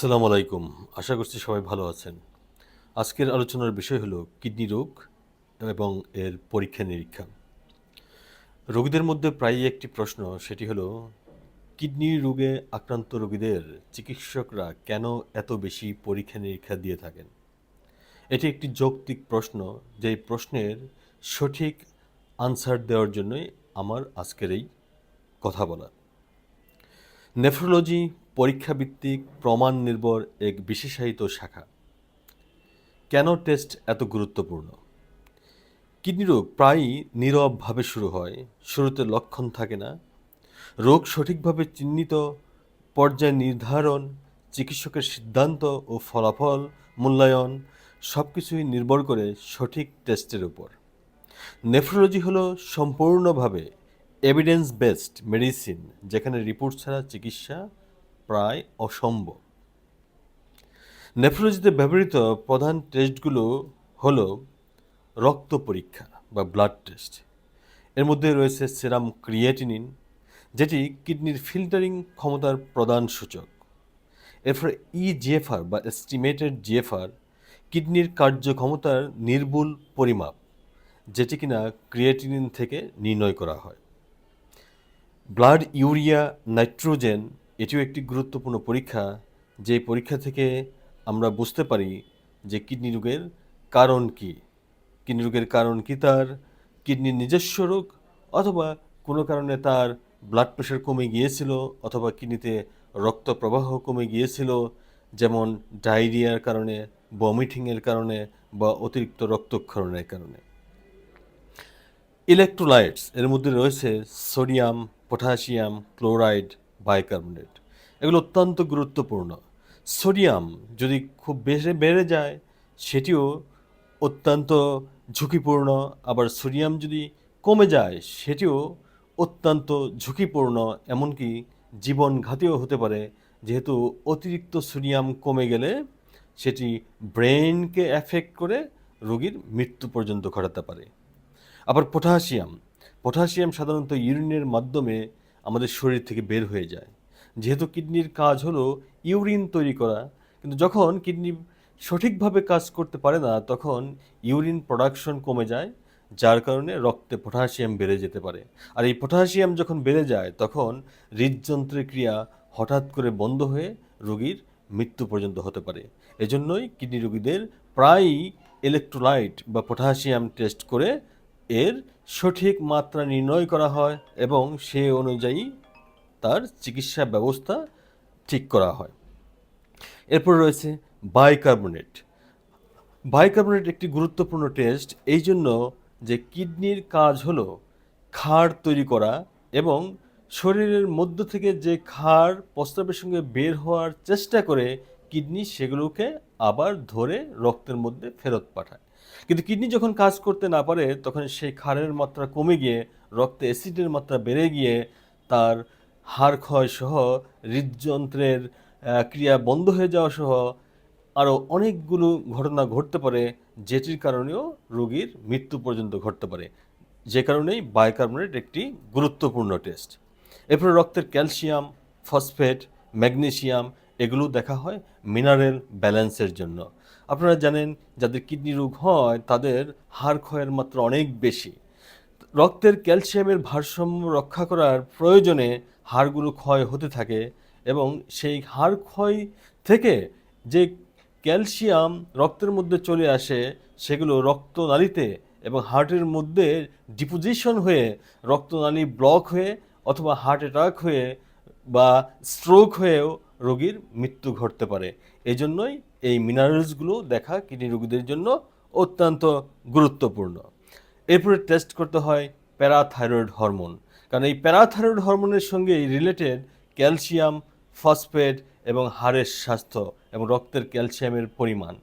আসসালামু আলাইকুম। আশা করছি সবাই ভালো আছেন। আজকের আলোচনার বিষয় হলো কিডনি রোগ এবং এর পরীক্ষা নিরীক্ষা। রোগীদের মধ্যে প্রায়ই একটি প্রশ্ন, সেটি হলো, কিডনি রোগে আক্রান্ত রোগীদের চিকিৎসকরা কেন এত বেশি পরীক্ষা নিরীক্ষা দিয়ে থাকেন? এটি একটি যৌক্তিক প্রশ্ন, যেই প্রশ্নের সঠিক আনসার দেওয়ার জন্যই আমার আজকের এই কথা বলা নেফ্রোলজি পরীক্ষাভিত্তিক প্রমাণ নির্ভর এক বিশেষায়িত শাখা। কেন টেস্ট এত গুরুত্বপূর্ণ? কিডনি রোগ প্রায়ই নীরবভাবে শুরু হয়, শুরুতে লক্ষণ থাকে না। রোগ সঠিকভাবে চিহ্নিত, পর্যায় নির্ধারণ, চিকিৎসকের সিদ্ধান্ত ও ফলাফল মূল্যায়ন সব কিছুই নির্ভর করে সঠিক টেস্টের উপর। নেফ্রোলজি হলো সম্পূর্ণভাবে এভিডেন্স বেসড মেডিসিন যেখানে রিপোর্ট ছাড়া চিকিৎসা প্রায় অসম্ভব। নেফ্রোলজিতে ব্যবহৃত প্রধান টেস্টগুলো হল রক্ত পরীক্ষা বা ব্লাড টেস্ট। এর মধ্যে রয়েছে সেরাম ক্রিয়েটিনিন, যেটি কিডনির ফিল্টারিং ক্ষমতার প্রধান সূচক। এরপরে ইজিএফআর বা এস্টিমেটেড জিএফআর কিডনির কার্যক্ষমতার নির্ভুল পরিমাপ, যেটি কিনা ক্রিয়েটিনিন থেকে নির্ণয় করা হয়। ব্লাড ইউরিয়া, নাইট্রোজেন এটিও একটি গুরুত্বপূর্ণ পরীক্ষা, যে পরীক্ষা থেকে আমরা বুঝতে পারি যে কিডনি রোগের কারণ কি। কিডনি রোগের কারণ কি তার? কিডনির নিজস্ব রোগ অথবা কোনো কারণে তার ব্লাড প্রেশার কমে গিয়েছিল অথবা কিডনিতে রক্ত প্রবাহ কমে গিয়েছিল, যেমন ডায়রিয়ার কারণে বমিটিংয়ের কারণে বা অতিরিক্ত রক্তক্ষরণের কারণে। ইলেকট্রোলাইটস এর মধ্যে রয়েছে সোডিয়াম পটাশিয়াম ক্লোরাইড বাইকার্বনেট এগুলো অত্যন্ত গুরুত্বপূর্ণ। সোডিয়াম যদি খুব বেশি বেড়ে যায়, সেটিও অত্যন্ত ঝুঁকিপূর্ণ। আবার সোডিয়াম যদি কমে যায়, সেটিও অত্যন্ত ঝুঁকিপূর্ণ। এমনকি জীবনঘাতীও হতে পারে। যেহেতু অতিরিক্ত সোডিয়াম কমে গেলে, সেটি ব্রেনকে অ্যাফেক্ট করে রোগীর মৃত্যু পর্যন্ত ঘটাতে পারে। আবার পটাশিয়াম। পটাশিয়াম সাধারণত ইউরিনের মাধ্যমে আমাদের শরীর থেকে বের হয়ে যায়। যেহেতু কিডনির কাজ হলো ইউরিন তৈরি করা, কিন্তু যখন কিডনি সঠিকভাবে কাজ করতে পারে না, তখন ইউরিন প্রোডাকশন কমে যায়, যার কারণে রক্তে পটাশিয়াম বেড়ে যেতে পারে। আর এই পটাশিয়াম যখন বেড়ে যায়, তখন হৃদযন্ত্রের ক্রিয়া হঠাৎ করে বন্ধ হয়ে রোগীর মৃত্যু পর্যন্ত হতে পারে। এজন্যই কিডনি রোগীদের প্রায়ই ইলেকট্রোলাইট বা পটাশিয়াম টেস্ট করে এর সঠিক মাত্রা নির্ণয় করা হয় এবং সে অনুযায়ী তার চিকিৎসা ব্যবস্থা ঠিক করা হয়। এরপর রয়েছে বাইকার্বনেট বাইকার্বনেট একটি গুরুত্বপূর্ণ টেস্ট এই জন্য যে কিডনির কাজ হলো ক্ষার তৈরি করা এবং শরীরের মধ্য থেকে যে ক্ষার প্রস্রাবের সঙ্গে বের হওয়ার চেষ্টা করে কিডনি সেগুলোকে আবার ধরে রক্তের মধ্যে ফেরত পাঠায়। কিন্তু কিডনি যখন কাজ করতে না পারে, তখন সেই ক্ষারের মাত্রা কমে গিয়ে, রক্তে অ্যাসিডের মাত্রা বেড়ে গিয়ে তার হাড় ক্ষয় সহ হৃদযন্ত্রের ক্রিয়া বন্ধ হয়ে যাওয়া সহ আরও অনেকগুলো ঘটনা ঘটতে পারে, যেটির কারণেও রোগীর মৃত্যু পর্যন্ত ঘটতে পারে। যে কারণেই বায়োকার্বনেট একটি গুরুত্বপূর্ণ টেস্ট। এরপরে রক্তের ক্যালসিয়াম, ফসফেট, ম্যাগনেসিয়াম এগুলো দেখা হয় মিনারেল ব্যালেন্সের জন্য। আপনারা জানেন, যাদের কিডনি রোগ হয়, তাদের হাড় ক্ষয়ের মাত্রা অনেক বেশি। রক্তের ক্যালসিয়ামের ভারসাম্য রক্ষা করার প্রয়োজনে হাড়গুলো ক্ষয় হতে থাকে এবং সেই হাড় ক্ষয় থেকে যে ক্যালসিয়াম রক্তের মধ্যে চলে আসে, সেগুলো রক্তনালীতে এবং হার্টের মধ্যে ডিপোজিশন হয়ে রক্তনালী ব্লক হয়ে অথবা হার্ট অ্যাটাক হয়ে বা স্ট্রোক হয়েও রোগীর মৃত্যু ঘটতে পারে। এজন্যই এই মিনারেলসগুলো দেখা কিডনি রোগীদের জন্য অত্যন্ত গুরুত্বপূর্ণ। এরপরে টেস্ট করতে হয় প্যারাথাইরয়েড হরমোন কারণ এই প্যারাথাইরয়েড হরমোনের সঙ্গে রিলেটেড ক্যালসিয়াম ফসফেট এবং হাড়ের স্বাস্থ্য এবং রক্তের ক্যালসিয়ামের পরিমাণ।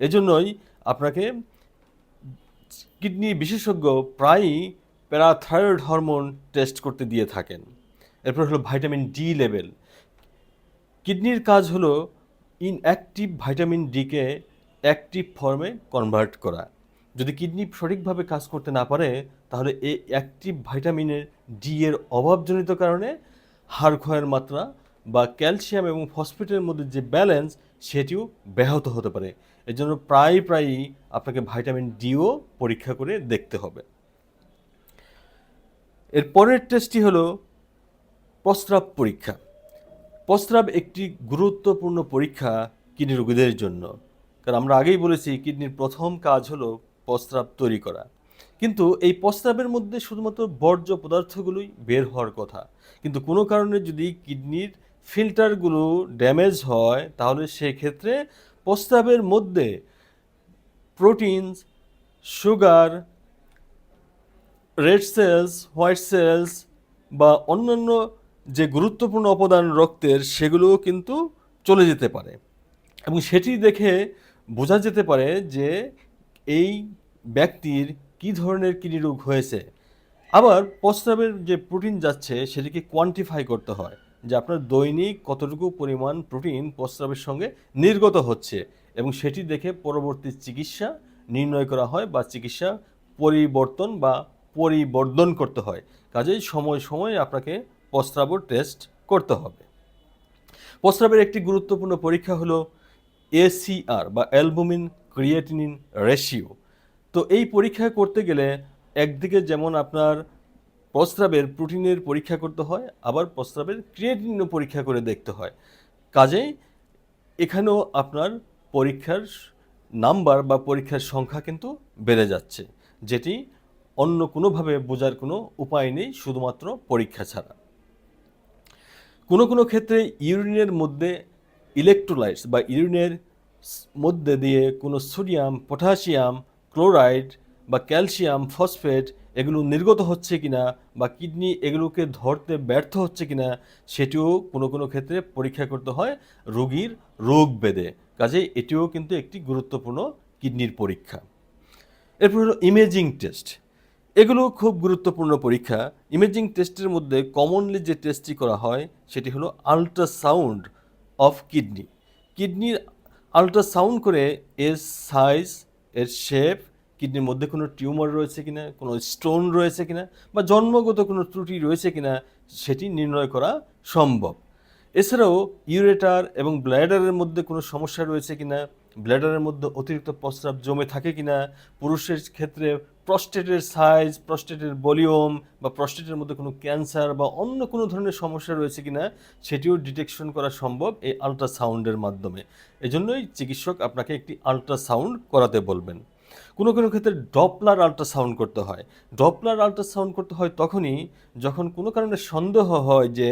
এজন্যই আপনাকে কিডনি বিশেষজ্ঞ প্রায়ই প্যারাথাইরয়েড হরমোন টেস্ট করতে দিয়ে থাকেন। এরপর হলো ভাইটামিন ডি লেভেল কিডনির কাজ হলো ইনঅ্যাক্টিভ ভাইটামিন ডিকে অ্যাক্টিভ ফর্মে কনভার্ট করা। যদি কিডনি সঠিকভাবে কাজ করতে না পারে, তাহলে এই অ্যাক্টিভ ভাইটামিনের ডি এর অভাবজনিত কারণে হাড় ক্ষয়ের মাত্রা বা ক্যালসিয়াম এবং ফসফেটের মধ্যে যে ব্যালেন্স সেটিও ব্যাহত হতে পারে। এর জন্য প্রায় প্রায়ই আপনাকে ভাইটামিন ডিও পরীক্ষা করে দেখতে হবে। এর পরের টেস্টটি হলো প্রস্রাব পরীক্ষা। প্রস্রাব একটি গুরুত্বপূর্ণ পরীক্ষা কিডনি রোগীদের জন্য। কারণ আমরা আগেই বলেছি, কিডনির প্রথম কাজ হলো প্রস্রাব তৈরি করা। কিন্তু এই প্রস্রাবের মধ্যে শুধুমাত্র বর্জ্য পদার্থগুলোই বের হওয়ার কথা। কিন্তু কোনো কারণে যদি কিডনির ফিল্টারগুলো ড্যামেজ হয়, তাহলে সেক্ষেত্রে প্রস্রাবের মধ্যে proteins sugar red cells white cells বা অন্যান্য যে গুরুত্বপূর্ণ অবদান রক্তের, সেগুলোও কিন্তু চলে যেতে পারে। এবং সেটি দেখে বোঝা যেতে পারে যে এই ব্যক্তির কী ধরনের কিডনি রোগ হয়েছে। আবার প্রস্রাবের যে প্রোটিন যাচ্ছে, সেটিকে কোয়ান্টিফাই করতে হয় যে আপনার দৈনিক কতটুকু পরিমাণ প্রোটিন প্রস্রাবের সঙ্গে নির্গত হচ্ছে এবং সেটি দেখে পরবর্তী চিকিৎসা নির্ণয় করা হয় বা চিকিৎসা পরিবর্তন বা পরিবর্ধন করতে হয়। কাজেই সময় সময় আপনাকে প্রস্রাবও টেস্ট করতে হবে। প্রস্রাবের একটি গুরুত্বপূর্ণ পরীক্ষা হলো এসিআর বা অ্যালবুমিন ক্রিয়েটিনিন রেশিও তো এই পরীক্ষা করতে গেলে একদিকে যেমন আপনার প্রস্রাবের প্রোটিনের পরীক্ষা করতে হয়, আবার প্রস্রাবের ক্রিয়েটিনও পরীক্ষা করে দেখতে হয়। কাজেই এখানেও আপনার পরীক্ষার নাম্বার বা পরীক্ষার সংখ্যা কিন্তু বেড়ে যাচ্ছে, যেটি অন্য কোনোভাবে বোঝার কোনো উপায় নেই, শুধুমাত্র পরীক্ষা ছাড়া। কোনো কোনো ক্ষেত্রে ইউরিনের মধ্যে ইলেকট্রোলাইটস বা ইউরিনের মধ্যে দিয়ে কোনো সোডিয়াম পটাশিয়াম ক্লোরাইড বা ক্যালসিয়াম ফসফেট এগুলো নির্গত হচ্ছে কিনা বা কিডনি এগুলোকে ধরতে ব্যর্থ হচ্ছে কিনা সেটিও কোনো কোনো ক্ষেত্রে পরীক্ষা করতে হয় রোগীর রোগ বেদে। কাজে এটিও কিন্তু একটি গুরুত্বপূর্ণ কিডনির পরীক্ষা। এরপর হলো ইমেজিং টেস্ট এগুলো খুব গুরুত্বপূর্ণ পরীক্ষা। ইমেজিং টেস্টের মধ্যে কমনলি যে টেস্টটি করা হয়, সেটি হলো আল্ট্রাসাউন্ড অফ কিডনি কিডনির আল্ট্রাসাউন্ড করে এর সাইজ এর শেপ কিডনির মধ্যে কোনো টিউমার রয়েছে কিনা, কোনো স্টোন রয়েছে কিনা, বা জন্মগত কোনো ত্রুটি রয়েছে কিনা, সেটি নির্ণয় করা সম্ভব। এছাড়াও ইউরেটার এবং ব্ল্যাডারের মধ্যে কোনো সমস্যা রয়েছে কিনা ব্ল্যাডারের মধ্যে অতিরিক্ত প্রস্রাব জমে থাকে কিনা, পুরুষের ক্ষেত্রে প্রস্টেটের সাইজ প্রস্টেটের ভলিউম বা প্রস্টেটের মধ্যে কোনো ক্যান্সার বা অন্য কোনো ধরনের সমস্যা রয়েছে কি না সেটিও ডিটেকশন করা সম্ভব এই আল্ট্রাসাউন্ডের মাধ্যমে। এজন্যই চিকিৎসক আপনাকে একটি আল্ট্রাসাউন্ড করাতে বলবেন। কোনো কোনো ক্ষেত্রে ডপলার আল্ট্রাসাউন্ড করতে হয়। ডপলার আল্ট্রাসাউন্ড করতে হয় তখনই যখন কোনো কারণে সন্দেহ হয় যে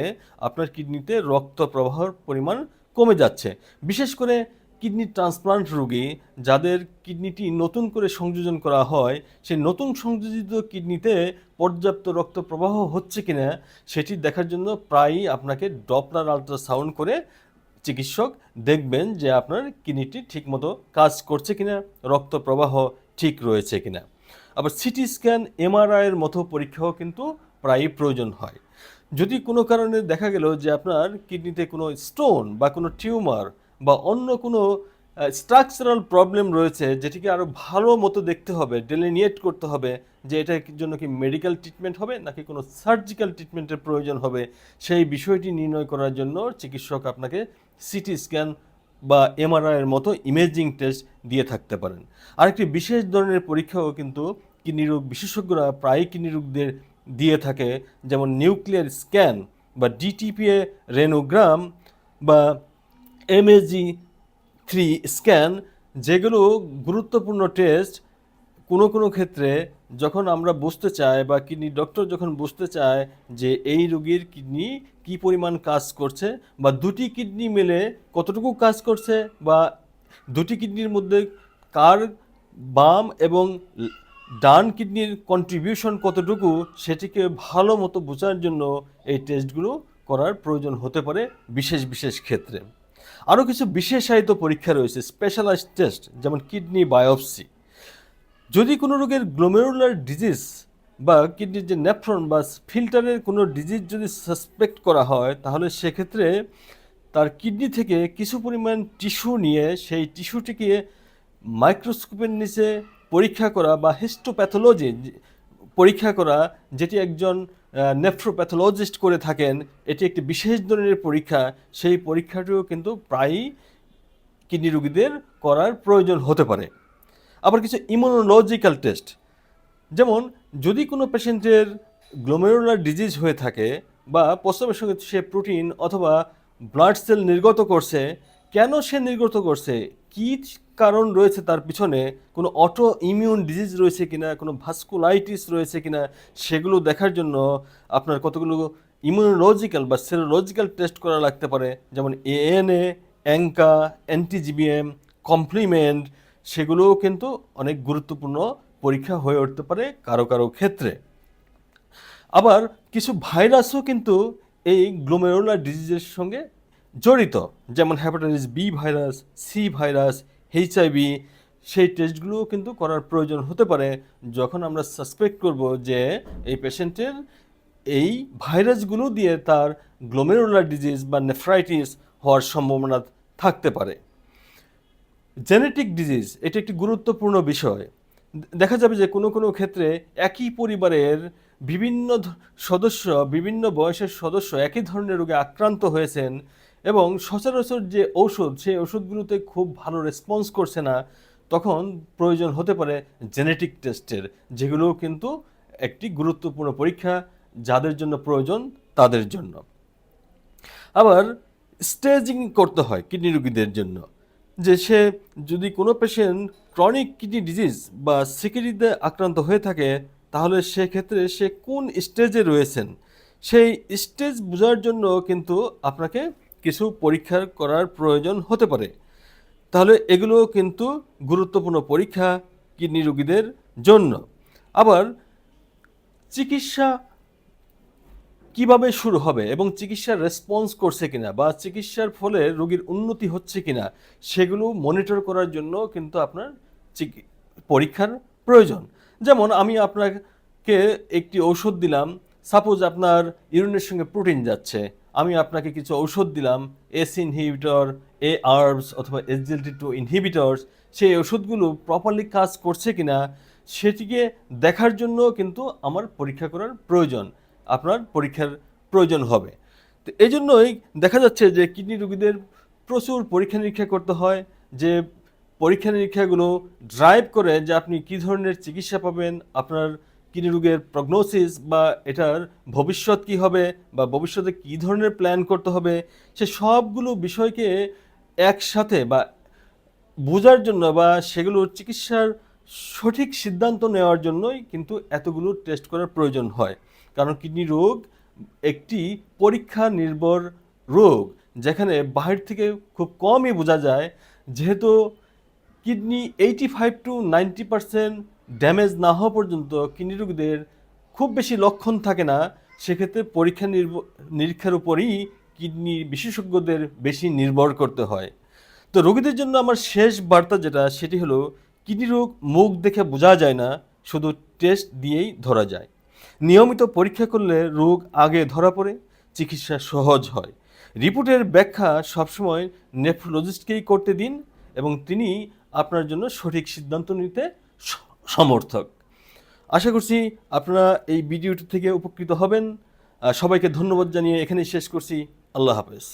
আপনার কিডনিতে রক্ত প্রবাহর পরিমাণ কমে যাচ্ছে। বিশেষ করে কিডনি ট্রান্সপ্লান্ট রোগী যাদের কিডনিটি নতুন করে সংযোজন করা হয়, সেই নতুন সংযোজিত কিডনিতে পর্যাপ্ত রক্ত প্রবাহ হচ্ছে কিনা, সেটি দেখার জন্য প্রায়ই আপনাকে ডপলার আল্ট্রাসাউন্ড করে চিকিৎসক দেখবেন যে আপনার কিডনিটি ঠিকমতো কাজ করছে কিনা রক্ত প্রবাহ ঠিক রয়েছে কিনা। আবার সিটি স্ক্যান এমআরআইয়ের মতো পরীক্ষাও কিন্তু প্রায়ই প্রয়োজন হয়। যদি কোনো কারণে দেখা গেল যে আপনার কিডনিতে কোনো স্টোন বা কোনো টিউমার বা অন্য কোনো স্ট্রাকচারাল প্রবলেম রয়েছে যেটিকে আরও ভালো মতো দেখতে হবে ডেলিনিয়েট করতে হবে যে এটার জন্য কি মেডিকেল ট্রিটমেন্ট হবে নাকি কোনো সার্জিক্যাল ট্রিটমেন্টের প্রয়োজন হবে, সেই বিষয়টি নির্ণয় করার জন্য চিকিৎসক আপনাকে সিটি স্ক্যান বা এমআরআইয়ের মতো ইমেজিং টেস্ট দিয়ে থাকতে পারেন। আরেকটি বিশেষ ধরনের পরীক্ষাও কিন্তু কিডনি রোগ বিশেষজ্ঞরা প্রায় কিডনি রোগদের দিয়ে থাকে, যেমন নিউক্লিয়ার স্ক্যান বা ডিটিপিএ রেনোগ্রাম বা এমএজি থ্রি স্ক্যান যেগুলো গুরুত্বপূর্ণ টেস্ট কোনো কোনো ক্ষেত্রে যখন আমরা বুঝতে চাই বা কিডনি ডক্টর যখন বুঝতে চায় যে এই রোগীর কিডনি কী পরিমাণ কাজ করছে বা দুটি কিডনি মিলে কতটুকু কাজ করছে বা দুটি কিডনির মধ্যে কার বাম এবং ডান কিডনির কন্ট্রিবিউশন কতটুকু, সেটিকে ভালো মতো বোঝার জন্য এই টেস্টগুলো করার প্রয়োজন হতে পারে বিশেষ বিশেষ ক্ষেত্রে। আরও কিছু বিশেষায়িত পরীক্ষা রয়েছে স্পেশালাইজড টেস্ট যেমন কিডনি বায়োপসি যদি কোনো রোগের গ্লোমেরুলার ডিজিজ বা কিডনির যে নেফ্রন বা ফিল্টারের কোনো ডিজিজ যদি সাসপেক্ট করা হয়, তাহলে সেক্ষেত্রে তার কিডনি থেকে কিছু পরিমাণ টিস্যু নিয়ে সেই টিস্যুটিকে মাইক্রোস্কোপের নিচে পরীক্ষা করা বা হিস্টোপ্যাথোলজি পরীক্ষা করা, যেটি একজন নেফ্রোপ্যাথোলজিস্ট করে থাকেন, এটি একটি বিশেষ ধরনের পরীক্ষা। সেই পরীক্ষাটিও কিন্তু প্রায়ই কিডনি রোগীদের করার প্রয়োজন হতে পারে। আবার কিছু ইমিউনোলজিক্যাল টেস্ট যেমন যদি কোনো পেশেন্টের গ্লোমেরুলার ডিজিজ হয়ে থাকে বা প্রস্রাবের সঙ্গে সে প্রোটিন অথবা ব্লাড সেল নির্গত করছে, কেন সে নির্গত করছে, কী কারণ রয়েছে তার পিছনে কোনো অটো ইমিউন ডিজিজ রয়েছে কিনা, কোনো ভাস্কুলাইটিস রয়েছে কিনা, সেগুলো দেখার জন্য আপনার কতগুলো ইমিউনোলজিক্যাল বা সেরোলজিক্যাল টেস্ট করা লাগতে পারে, যেমন এএনএ অ্যাঙ্কা অ্যান্টিজিবিএম কমপ্লিমেন্ট সেগুলোও কিন্তু অনেক গুরুত্বপূর্ণ পরীক্ষা হয়ে উঠতে পারে কারও কারও ক্ষেত্রে। আবার কিছু ভাইরাসও কিন্তু এই গ্লোমেরোলা ডিজিজের সঙ্গে জড়িত, যেমন hepatitis B virus C virus HIV সেই টেস্টগুলোও কিন্তু করার প্রয়োজন হতে পারে যখন আমরা সাসপেক্ট করব যে এই পেশেন্টের এই ভাইরাসগুলো দিয়ে তার গ্লোমেরুলার ডিজিজ বা নেফ্রাইটিস হওয়ার সম্ভাবনা থাকতে পারে। জেনেটিক ডিজিজ এটি একটি গুরুত্বপূর্ণ বিষয়। দেখা যাবে যে কোনো কোনো ক্ষেত্রে একই পরিবারের বিভিন্ন সদস্য, বিভিন্ন বয়সের সদস্য একই ধরনের রোগে আক্রান্ত হয়েছেন এবং সচরাচর যে ঔষধ, সেই ওষুধগুলোতে খুব ভালো রেসপন্স করছে না, তখন প্রয়োজন হতে পারে জেনেটিক টেস্টের যেগুলো কিন্তু একটি গুরুত্বপূর্ণ পরীক্ষা যাদের জন্য প্রয়োজন, তাদের জন্য। আবার স্টেজিং করতে হয় কিডনি রোগীদের জন্য, যে সে যদি কোনো পেশেন্ট ক্রনিক কিডনি ডিজিজ বা সিকিডিতে আক্রান্ত হয়ে থাকে, তাহলে সেক্ষেত্রে সে কোন স্টেজে রয়েছেন? সেই স্টেজ বোঝার জন্য কিন্তু আপনাকে কিছু পরীক্ষা করার প্রয়োজন হতে পারে। তাহলে এগুলো কিন্তু গুরুত্বপূর্ণ পরীক্ষা কিডনি রোগীদের জন্য। আবার চিকিৎসা কীভাবে শুরু হবে এবং চিকিৎসার রেসপন্স করছে কিনা বা চিকিৎসার ফলে রোগীর উন্নতি হচ্ছে কিনা, সেগুলো মনিটর করার জন্য কিন্তু আপনার পরীক্ষার প্রয়োজন। যেমন আমি আপনাকে একটি ঔষধ দিলাম, সাপোজ আপনার ইউরিনের সঙ্গে প্রোটিন যাচ্ছে। আমি আপনাকে কিছু ঔষধ দিলাম এস ইনহিবিটর এ আর্বস অথবা এসজিএলটি টু ইনহিবিটরস সেই ওষুধগুলো প্রপারলি কাজ করছে কিনা সেটিকে দেখার জন্য কিন্তু আমার পরীক্ষা করার প্রয়োজন, আপনার পরীক্ষার প্রয়োজন হবে। তো এই জন্যই দেখা যাচ্ছে যে কিডনি রোগীদের প্রচুর পরীক্ষা নিরীক্ষা করতে হয়, যে পরীক্ষা নিরীক্ষাগুলো ড্রাইভ করে যে আপনি কী ধরনের চিকিৎসা পাবেন, আপনার কিডনি রোগের প্রগনোসিস বা এটার ভবিষ্যৎ কি হবে বা ভবিষ্যতে কী ধরনের প্ল্যান করতে হবে, সে সবগুলো বিষয়কে একসাথে বা বোঝার জন্য বা সেগুলোর চিকিৎসার সঠিক সিদ্ধান্ত নেওয়ার জন্যই কিন্তু এতগুলো টেস্ট করার প্রয়োজন হয়। কারণ কিডনি রোগ একটি পরীক্ষা নির্ভর রোগ, যেখানে বাহির থেকে খুব কমই বোঝা যায়। যেহেতু kidney eighty five to ninety percent damage না হওয়া পর্যন্ত কিডনি রোগীদের খুব বেশি লক্ষণ থাকে না। সেক্ষেত্রে পরীক্ষা নিরীক্ষার উপরই কিডনি বিশেষজ্ঞদের বেশি নির্ভর করতে হয়। তো রোগীদের জন্য আমার শেষ বার্তা যেটা, সেটি হলো কিডনি রোগ মুখ দেখে বোঝা যায় না, শুধু টেস্ট দিয়েই ধরা যায়। নিয়মিত পরীক্ষা করলে রোগ আগে ধরা পড়ে, চিকিৎসা সহজ হয়। রিপোর্টের ব্যাখ্যা সবসময় নেফ্রোলজিস্টকেই করতে দিন এবং তিনি আপনার জন্য সঠিক সিদ্ধান্ত নিতে সমর্থক। আশা করছি আপনারা এই ভিডিওটি থেকে উপকৃত হবেন। সবাইকে ধন্যবাদ জানিয়ে এখানেই শেষ করছি। আল্লাহ হাফেজ।